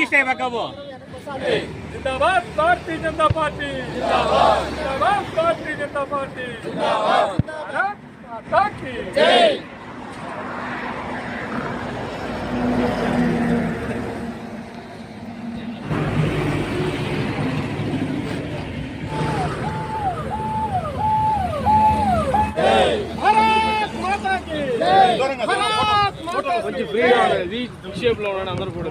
Киштай Баково. Зиндабад, партии, Зиндабади. Зиндабад, партии, Зиндабади. Зиндабад. Атаки. Дей. కొంచెం ఫ్రీగా ఉండదు వి షేప్లో ఉండండి అందరూ కూడా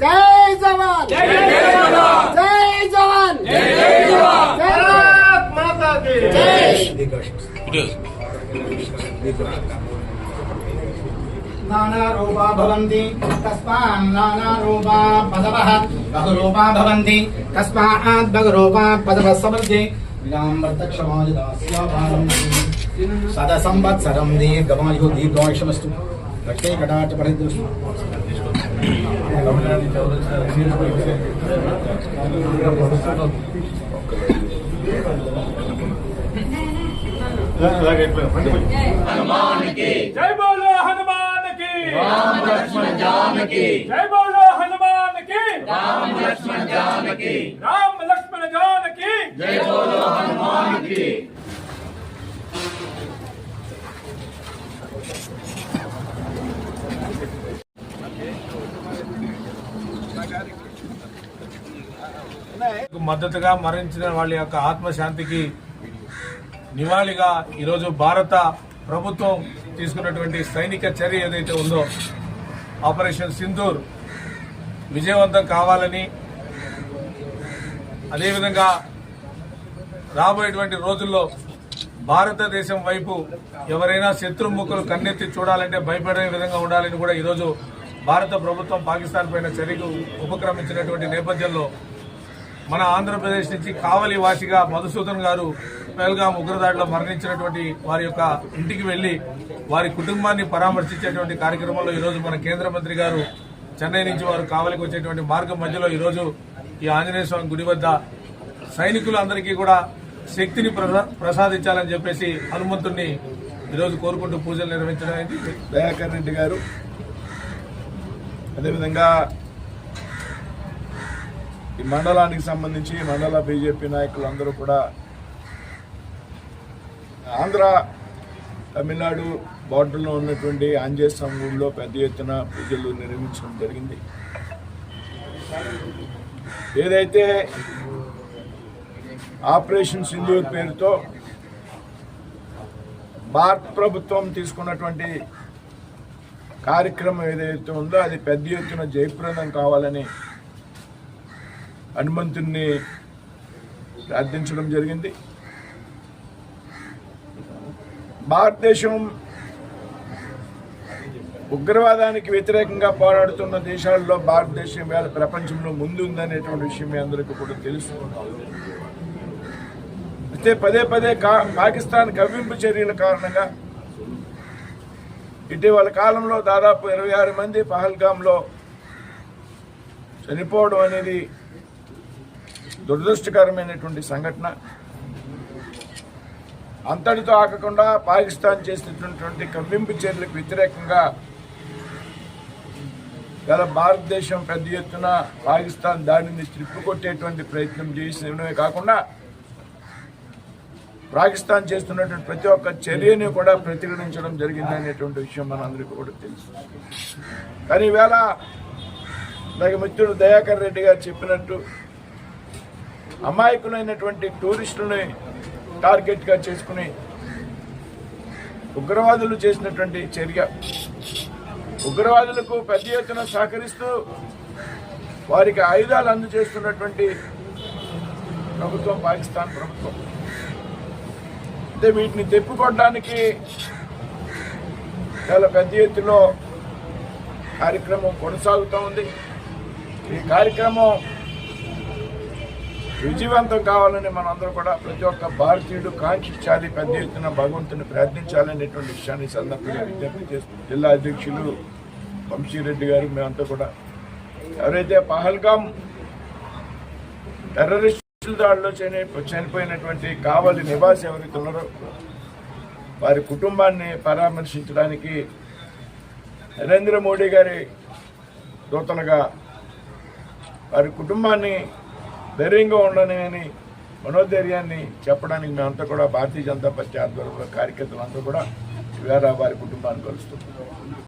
జై జవాన్ జై జవాన్ జై జవాన్ జై జవాన్ జై మాతా జై नानारूपा भवन्ति तस्मान् नानारूपा पदवः बहुरूपा भवन्ति। तस्मात् बहुरूपा पदवः समृद्धि सदसंवत्सरं दीर्घमायुः दीर्घायुषमस्तु लक्ष्मी कटाक्ष परिदृष्टु जय बोलो। రామ లక్ష్మణ జానకి. జై బోలో హనుమాన్కి రామ లక్ష్మణ జానకి. రామ లక్ష్మణ జానకి. జై బోలో హనుమాన్ మద్దతుగా మరణించిన వాళ్ళ యొక్క ఆత్మశాంతికి నివాళిగా ఈరోజు భారత ప్రభుత్వం తీసుకున్నటువంటి సైనిక చర్య ఏదైతే ఉందో ఆపరేషన్ సింధూర్ విజయవంతం కావాలని అదేవిధంగా రాబోయేటువంటి రోజుల్లో భారతదేశం వైపు ఎవరైనా శత్రుముఖులు కన్నెత్తి చూడాలంటే భయపడే విధంగా ఉండాలని కూడా ఈరోజు భారత ప్రభుత్వం పాకిస్తాన్ పైన చర్యకు ఉపక్రమించినటువంటి నేపథ్యంలో మన ఆంధ్రప్రదేశ్ నుంచి కావలి వాసిగా మధుసూదన్ గారు పెహల్గాం ఉగ్రదాడిలో మరణించినటువంటి వారి యొక్క ఇంటికి వెళ్ళి వారి కుటుంబాన్ని పరామర్శించేటువంటి కార్యక్రమంలో ఈరోజు మన కేంద్ర మంత్రి గారు చెన్నై నుంచి వారు కావలికి వచ్చేటువంటి మార్గం మధ్యలో ఈరోజు ఈ ఆంజనేయ స్వామి గుడి వద్ద సైనికులందరికీ కూడా శక్తిని ప్రసా- ప్రసాదించాలని చెప్పేసి హనుమంతుణ్ణి ఈరోజు కోరుకుంటూ పూజలు నిర్వహించడం అయింది. దయాకర్ రెడ్డి గారు. అదేవిధంగా ఈ మండలానికి సంబంధించి మండల బీజేపీ నాయకులందరూ కూడా ఆంధ్ర తమిళనాడు బార్డర్లో ఉన్నటువంటి ఆంజనేయ స్వామి పెద్ద ఎత్తున పూజలు నిర్వహించడం జరిగింది. ఏదైతే ఆపరేషన్ సింధూర్ పేరుతో భారత ప్రభుత్వం తీసుకున్నటువంటి కార్యక్రమం ఏదైతే ఉందో అది పెద్ద ఎత్తున జయప్రదం కావాలని హనుమంతుణ్ణి ప్రార్థించడం జరిగింది. భారతదేశం ఉగ్రవాదానికి వ్యతిరేకంగా పోరాడుతున్న దేశాల్లో భారతదేశం వేళ ప్రపంచంలో ముందుందనేటువంటి విషయం మీ అందరికీ కూడా తెలుసు అయితే పదే పదే కా- పాకిస్తాన్ కవ్వింపు చర్యల కారణంగా ఇటీవల కాలంలో దాదాపు ఇరవై ఆరు మంది పహల్గాంలో చనిపోవడం అనేది దురదృష్టకరమైనటువంటి సంఘటన. అంతటితో ఆగకుండా పాకిస్తాన్ చేసినటువంటి కవ్వింపు చర్యలకు వ్యతిరేకంగా గల భారతదేశం పెద్ద ఎత్తున పాకిస్తాన్ దాడిని త్రిప్పుకొట్టేటువంటి ప్రయత్నం చేసినవే కాకుండా పాకిస్తాన్ చేస్తున్నటువంటి ప్రతి ఒక్క చర్యని కూడా ప్రతిఘటించడం జరిగిందనేటువంటి విషయం మనందరికీ కూడా తెలుసు. కానీ ఈవేళ నాకు మిత్రుడు దయాకర్ రెడ్డి గారు చెప్పినట్టు అమాయకులైనటువంటి టూరిస్టులని టార్గెట్గా చేసుకుని ఉగ్రవాదులు చేసినటువంటి చర్య. ఉగ్రవాదులకు పెద్ద ఎత్తున సహకరిస్తూ వారికి ఆయుధాలు అందజేస్తున్నటువంటి ప్రభుత్వం పాకిస్తాన్ ప్రభుత్వం. అంటే వీటిని తెప్పుకోవడానికి చాలా పెద్ద ఎత్తులో కార్యక్రమం కొనసాగుతూ ఉంది. ఈ కార్యక్రమం విజయవంతం కావాలని మనందరం కూడా ప్రతి ఒక్క భారతీయుడు కాంక్షించాలి పెద్ద ఎత్తున భగవంతుని ప్రార్థించాలనేటువంటి విషయాన్ని సందర్భంగా విజ్ఞప్తి చేస్తుంది జిల్లా అధ్యక్షులు వంశీరెడ్డి గారు మేమంతా కూడా. ఎవరైతే పహల్గాం టెర్రరిస్టుల దాడిలో చని చనిపోయినటువంటి కావలి నివాసి ఎవరైతే ఉన్నారో వారి కుటుంబాన్ని పరామర్శించడానికి నరేంద్ర మోడీ గారి దూతలుగా వారి కుటుంబాన్ని ధైర్యంగా ఉండని అని మనోధైర్యాన్ని చెప్పడానికి మేమంతా కూడా భారతీయ జనతా పార్టీ ఆధ్వర్యంలో కార్యకర్తలంతా కూడా వేరే వారి కుటుంబాన్ని కలుస్తున్నాం.